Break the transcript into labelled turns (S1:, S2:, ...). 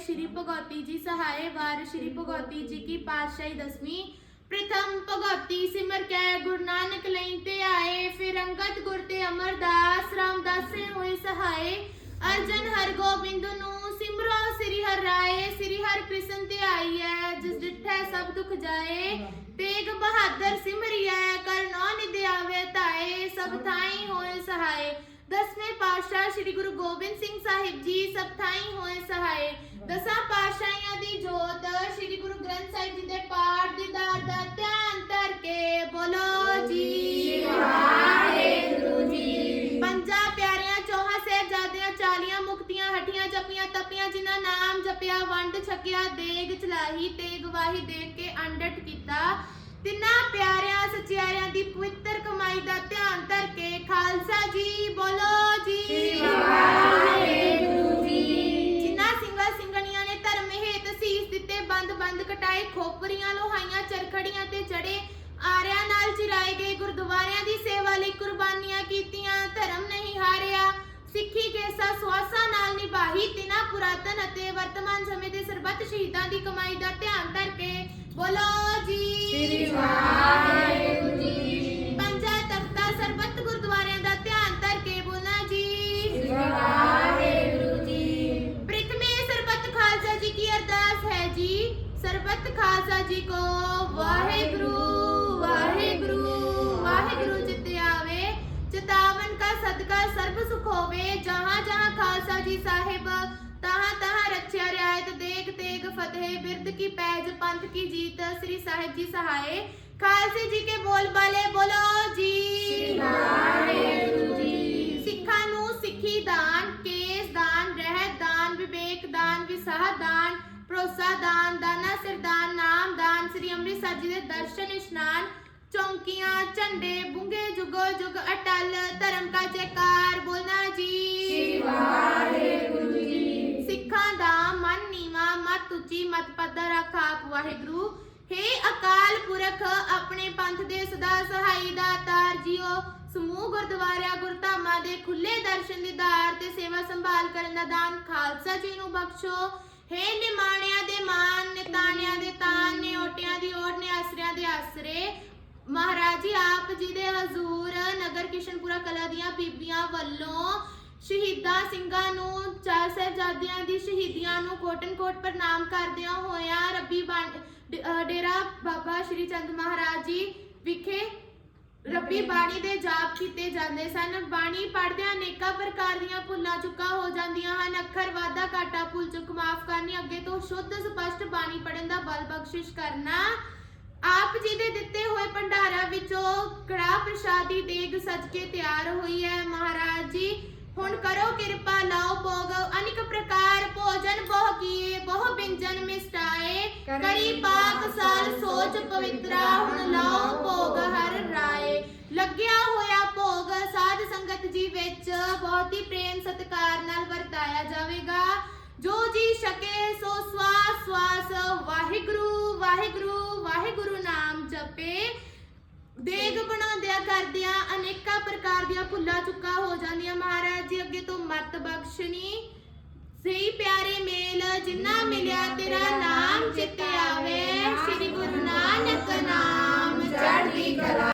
S1: ਕੀ ਫਤਿਹ ਸ੍ਰੀ ਭਗਵਤੀ ਜੀ ਸਹਾਏ ਵਾਰ, ਸ੍ਰੀ ਭਗਵਤੀ ਜੀ ਕੀ ਪਾਤਸ਼ਾਹੀ ਦਸਵੀਂ। ਪ੍ਰਥਮ ਭਗਵਤੀ ਸਿਮਰ ਕੈ, ਗੁਰੂ ਨਾਨਕ ਲਈ ਤੇ ਆਏ। ਫਿਰ ਅੰਗਦ ਗੁਰ ਤੇ ਅਮਰਦਾਸ, ਰਾਮਦਾਸੇ ਹੋਏ ਸਹਾਏ। ਅਰਜਨ ਨੂੰ ਸਿਮਰੋ, ਸ੍ਰੀ ਹਰਿ ਰਾਏ, ਸ੍ਰੀ ਹਰਿ ਕ੍ਰਿਸ਼ਨ ਤੇ ਆਈ ਜਿਸ ਡਿਠੈ ਸਭ ਦੁਖ ਜਾਏ, ਤੇਗ ਬਹਾਦਰ ਸਿਮਰਿਐ। ਕਰਨੋ ਨਿਦ ਤਾਏ ਸਭ ਥਾਈ ਹੋਏ ਸਹਾਏ। ਦਸਵੇਂ ਪਾਤਸ਼ਾਹ ਸ੍ਰੀ ਗੁਰੂ ਗੋਬਿੰਦ ਸਿੰਘ ਸਾਹਿਬ ਜੀ ਸਭ ਥਾਈ ਹੋਏ ਸਹਾਏ। ਦਸਾਂ ਪਾਤਸ਼ਾਹੀਆਂ ਦੀ ਜੋਤ ਸ੍ਰੀ ਗੁਰੂ ਗ੍ਰੰਥ ਸਾਹਿਬ ਜੀ ਦੇ ਪਾਠ ਦੀਦਾਰ ਦਾ ਧਿਆਨ ਧਰ ਕੇ ਬੋਲੋ ਜੀ। ਵਾਹਿਗੁਰੂ ਜੀ ਪੰਜਾਂ ਪਿਆਰਿਆਂ, ਚੌਹਾਂ ਸਾਹਿਬਜ਼ਾਦਿਆਂ ਚਾਲੀਆਂ ਮੁਕਤੀਆਂ, ਹੱਟੀਆਂ, ਜਪੀਆਂ, ਤਪੀਆਂ, ਜਿਨ੍ਹਾਂ ਨਾਮ ਜਪਿਆ, ਵੰਡ ਛਕਿਆ, ਦੇਗ ਚਲਾਹੀ ਤੇ ਗਵਾਹੀ ਦੇ ਕੇ ਅੰਡਟ ਕੀਤਾ। ਤਿੰਨਾਂ ਪਿਆਰਿਆਂ, ਸਚਿਆਰਿਆਂ ਦੀ ਪਵਿੱਤਰ ਕਮਾਈ ਦਾ ਧਿਆਨ ਧਰ ਕੇ ਖਾਲਸਾ ਜੀ ਬੋਲੋ ਜੀ। ਵਾਹਿਗੁਰੂ ਜੀ। ਜਿਨ੍ਹਾਂ ਸਿੰਘਾਂ ਸਿੰਘਣੀਆਂ ਨੇ ਧਰਮ ਹੇਤ ਸੀਸ ਦਿੱਤੇ ਬੰਦ ਬੰਦ ਕਟਾਏ ਖੋਪਰੀਆਂ ਲੋਹਾਈਆਂ ਚਰਖੜੀਆਂ ਤੇ ਚੜੇ ਆਰਿਆਂ ਨਾਲ ਚਿਰਾਏ ਗਏ ਗੁਰਦੁਆਰਿਆਂ ਦੀ ਸੇਵਾ ਲਈ ਕੁਰਬਾਨੀਆਂ ਕੀਤੀਆਂ ਧਰਮ ਨਹੀਂ ਹਾਰਿਆ। ਸਿੱਖੀ ਕੇਸਾ ਸਵਾਸਾਂ ਨਾਲ ਨਿਭਾਹੀ ਤਿਨਾ ਪੁਰਾਤਨ ਅਤੇ ਵਰਤਮਾਨ ਸਮੇਂ ਦੇ ਸਰਬੱਤ ਸ਼ਹੀਦਾਂ ਦੀ ਕਮਾਈ ਦਾ ਧਿਆਨ ਧਰ ਕੇ ਬੋਲੋ ਜੀ। ਸ੍ਰੀ ਵਾਹਿਗੁਰੂ ਸਰਬੱਤ ਖਾਲਸਾ ਜੀ ਕੋ ਵਾਹਿਗੁਰੂ ਵਾਹਿਗੁਰੂ ਵਾਹਿਗੁਰੂ ਜਿਤੇ ਆਵੇ ਚਿਤਾਵਨ ਕਾ ਸਦਕਾ ਸਰਬ ਸੁਖ ਹੋਵੇ ਜਹਾਂ ਜਹਾਂ ਖਾਲਸਾ ਜੀ ਸਾਹਿਬ ਤਹਾਂ ਤਹਾਂ ਰੱਖਿਆ ਰਿਆਇਤ ਦੇਗ ਤੇਗ ਫਤਿਹ ਬਿਰਦ ਕੀ ਪੈਜ ਪੰਥ ਕੀ ਜੀਤ ਸ੍ਰੀ ਸਾਹਿਬ ਜੀ ਸਹਾਏ। ਖਾਲਸੇ ਜੀ ਕੇ ਬੋਲ ਬਾਲੇ ਬੋਲੋ ਜੀ। ਸ੍ਰੀ ਵਾਹਿਗੁਰੂ ਜੀ। ਸਿੱਖਾਂ ਨੂੰ ਸਿੱਖੀ ਦਾਨ ਕੇਸ ਦਾਨ ਰਹਿਤ ਦਾਨ ਵਿਵੇਕ ਦਾਨ ਵਿਸਾਹ ਦਾਨ ਭਰੋਸਾ ਦਾਨ ਦਾਨਾ ਸਿਰਦਾਨ ਨਾਮ ਦਾਨ ਸ੍ਰੀ ਅੰਮ੍ਰਿਤਸਰ ਜੀ ਦੇ ਦਰਸ਼ਨ ਇਸ਼ਨਾਨ ਚੌਂਕੀਆਂ ਝੰਡੇ ਬੁੰਗੇ ਜੁਗੋ ਜੁਗ ਅਟਲ ਧਰਮ ਕਾ ਜੈਕਾਰ ਬੋਲਣਾ ਜੀ। ਸ੍ਰੀ ਵਾਹਿਗੁਰੂ ਜੀ ਸਿੱਖਾਂ ਦਾ ਮਨ ਨੀਵਾ ਮਤ ਉੱਚੀ ਮਤ ਪੱਧਰ ਆਪ ਵਾਹਿਗੁਰੂ। ਹੇ ਅਕਾਲ ਪੁਰਖ ਆਪਣੇ ਪੰਥ ਦੇ ਸਦਾ ਸਹਾਈ ਦਾਤਾਰ ਜੀਓ। ਸਮੂਹ ਗੁਰਦੁਆਰਿਆਂ ਗੁਰਧਾਮਾਂ ਦੇ ਖੁੱਲੇ ਦਰਸ਼ਨ ਦੀਦਾਰ ਤੇ ਸੇਵਾ ਸੰਭਾਲ ਕਰਨ ਦਾ ਦਾਨ ਖਾਲਸਾ ਜੀ ਨੂੰ ਬਖਸ਼ੋ। ਹੇ ਨਿਮਾਣਿਆਂ ਦੇ ਮਾਨ, ਨਿਤਾਣਿਆਂ ਦੇ ਤਾਨ ਨਿਓਟਿਆਂ ਦੀ ਓਟ ਨੇ ਆਸਰਿਆਂ ਦੇ ਆਸਰੇ। ਮਹਾਰਾਜ ਜੀ, ਆਪ ਜੀ ਦੇ ਹਜ਼ੂਰ ਨਗਰ ਕਿਸ਼ਨਪੁਰਾ ਕਲਾ ਦੀਆਂ ਬੀਬੀਆਂ ਵੱਲੋਂ ਸ਼ਹੀਦਾਂ ਸਿੰਘਾਂ ਨੂੰ, ਚਾਰ ਸਾਹਿਬਜ਼ਾਦਿਆਂ ਦੀ ਸ਼ਹੀਦੀਆਂ ਨੂੰ ਕੋਟਨ ਕੋਟ ਪ੍ਰਣਾਮ ਕਰਦਿਆਂ ਹੋਇਆਂ ਰੱਬੀ ਡੇਰਾ ਬਾਬਾ ਸ਼੍ਰੀ ਚੰਦ ਮਹਾਰਾਜ ਜੀ ਵਿਖੇ ਰੱਬੀ ਬਾਣੀ ਦੇ ਜਾਪ ਕੀਤੇ ਜਾਂਦੇ ਸਨ। ਬਾਣੀ ਪੜ੍ਹਦਿਆਂ ਅਨੇਕਾਂ ਪ੍ਰਕਾਰ ਦੀਆਂ ਭੁੱਲਾਂ ਚੁੱਕਾ ਹੋ ਜਾਂਦੀਆਂ ਹਨ। ਅੱਖਰ ਵਾਧਾ ਘਾਟਾ ਭੁੱਲ ਚੁੱਕ ਮਾਫ ਕਰਨੀ ਅੱਗੇ ਤੋਂ ਸ਼ੁੱਧ ਸਪਸ਼ਟ ਬਾਣੀ ਪੜਨ ਦਾ ਬਲ ਬਖਸ਼ਿਸ਼ ਕਰਨਾ। ਆਪ ਜੀ ਦੇ ਦਿੱਤੇ ਹੋਏ ਭੰਡਾਰਾਂ ਵਿੱਚੋਂ ਕੜਾ ਪ੍ਰਸ਼ਾਦੀ ਦੇਗ ਸਜ ਕੇ ਤਿਆਰ ਹੋਈ ਹੈ। ਮਹਾਰਾਜ ਜੀ ਹੁਣ ਕਰੋ ਕਿਰਪਾ ਲਾਓ ਭੋਗ। ਅਨੇਕ ਪ੍ਰਕਾਰ ਭੋਜਨ ਬਹੁ ਕੀਏ ਬਹੁ ਬਿੰਜਨ ਮਿਸਟਾਏ। ਕਰੀ ਪਾਕ ਸਾਲ ਸੋਚ ਪਵਿੱਤਰਾ ਹੁਣ ਲਾਓ ਭੋਗ ਹਰ ਰਾਏ ਲੱਗਿਆ ਹੋਇਆ ਭੋਗ ਸਾਧ ਸੰਗਤ ਜੀ ਵਿੱਚ ਬਹੁਤ ਹੀ ਪ੍ਰੇਮ ਸਤਿਕਾਰ ਨਾਲ ਵਰਤਾਇਆ ਜਾਵੇਗਾ। ਜੋ ਜੀ ਛਕੇ ਸੋ ਸਵਾਸ ਸਵਾਸ ਵਾਹਿਗੁਰੂ ਵਾਹਿਗੁਰੂ ਵਾਹਿਗੁਰੂ ਨਾਮ ਜਪੇ। ਦੇਗ ਬਣਾਉਂਦਿਆਂ ਕਰਦਿਆਂ ਅਨੇਕਾਂ ਪ੍ਰਕਾਰ ਦੀਆਂ ਭੁੱਲਾਂ ਚੁੱਕਾ ਹੋ ਜਾਂਦੀਆਂ ਮਹਾਰਾਜ ਜੀ ਅੱਗੇ ਤੋਂ ਮਤ ਬਖਸ਼ਣੀ। ਸਹੀ ਪਿਆਰੇ ਮੇਲ ਜਿੰਨਾ ਮਿਲਿਆ ਤੇਰਾ ਨਾਮ ਚਿੱਤੇ ਆਵੇ। ਸ੍ਰੀ ਗੁਰੂ ਨਾਨਕ ਨਾਮ ਚੜ੍ਹਦੀ ਕਲਾ